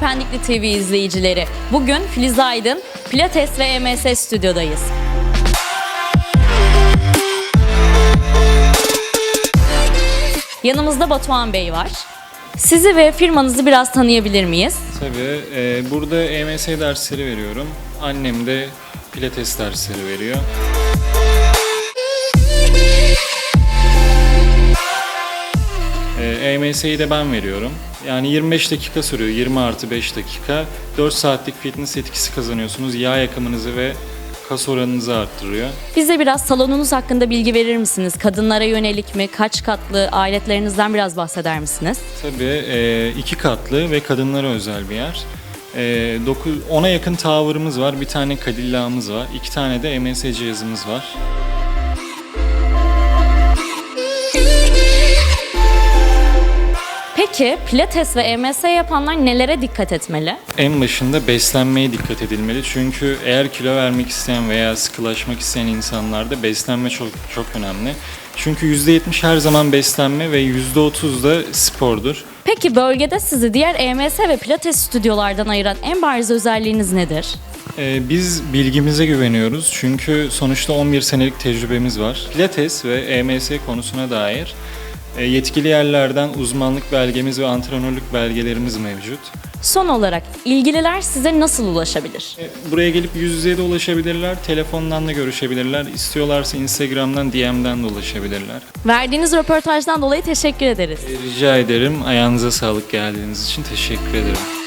Pendikli TV izleyicileri. Bugün Filiz Aydın, Pilates ve EMS stüdyodayız. Yanımızda Batuhan Bey var. Sizi ve firmanızı biraz tanıyabilir miyiz? Tabii. e, burada EMS dersleri veriyorum. Annem de pilates dersleri veriyor. E, EMS'yi de ben veriyorum. Yani 25 dakika sürüyor. 20 artı 5 dakika. 4 saatlik fitness etkisi kazanıyorsunuz. Yağ yakımınızı ve kas oranınızı arttırıyor. Bize biraz salonunuz hakkında bilgi verir misiniz? Kadınlara yönelik mi? Kaç katlı? Aletlerinizden biraz bahseder misiniz? Tabii e, iki katlı ve kadınlara özel bir yer. E, 10'a yakın tower'ımız var, bir tane kadillağımız var, iki tane de MS cihazımız var. Peki Pilates ve EMS yapanlar nelere dikkat etmeli? En başında beslenmeye dikkat edilmeli çünkü eğer kilo vermek isteyen veya sıkılaşmak isteyen insanlarda beslenme çok çok önemli. Çünkü %70 her zaman beslenme ve %30 da spordur. Peki bölgede sizi diğer EMS ve Pilates stüdyolardan ayıran en bariz özelliğiniz nedir? Ee, biz bilgimize güveniyoruz çünkü sonuçta 11 senelik tecrübemiz var. Pilates ve EMS konusuna dair yetkili yerlerden uzmanlık belgemiz ve antrenörlük belgelerimiz mevcut. Son olarak ilgililer size nasıl ulaşabilir? E, Buraya gelip yüz yüze de ulaşabilirler, telefondan da görüşebilirler, istiyorlarsa Instagram'dan, DM'den de ulaşabilirler. Verdiğiniz röportajdan dolayı teşekkür ederiz. E, Rica ederim, ayağınıza sağlık geldiğiniz için teşekkür ederim.